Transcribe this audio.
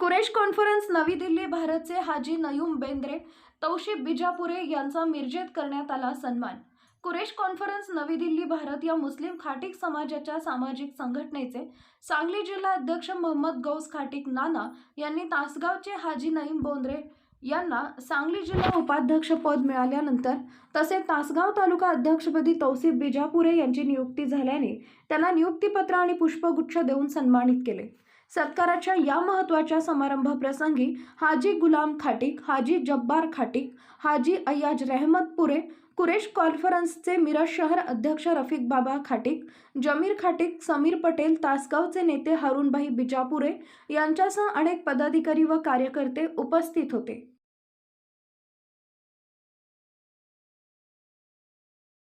Quraysh conference नवी दिल्ली भारतचे हाजी नयूम बेंद्रे तौशिफ बिजापुरे यांचा मिरजेत करण्यात आला सन्मान. कुरेश कॉन्फरन्स नवी दिल्ली भारत या मुस्लिम खाटीक समाजाच्या सामाजिक संघटनेचे सांगली जिल्हा अध्यक्ष मोहम्मद गौस खाटीक नाना यांनी तासगावचे हाजी नईम बोंद्रे यांना सांगली जिल्हा उपाध्यक्षपद मिळाल्यानंतर तसेच तासगाव तालुका अध्यक्षपदी तौसिफ बिजापुरे यांची नियुक्ती झाल्याने त्यांना नियुक्तीपत्र आणि पुष्पगुच्छ देऊन सन्मानित केले. सत्काराच्या या महत्त्वाच्या समारंभप्रसंगी हाजी गुलाम खाटिक हाजी जब्बार खाटिक हाजी अय्याज रहमतपुरे कुरेश कॉन्फरन्सचे मिरज शहर अध्यक्ष रफिक बाबा खाटिक जमीर खाटिक समीर पटेल तासगावचे नेते हरुणभाई बिजापुरे यांच्यासह अनेक पदाधिकारी व कार्यकर्ते उपस्थित होते.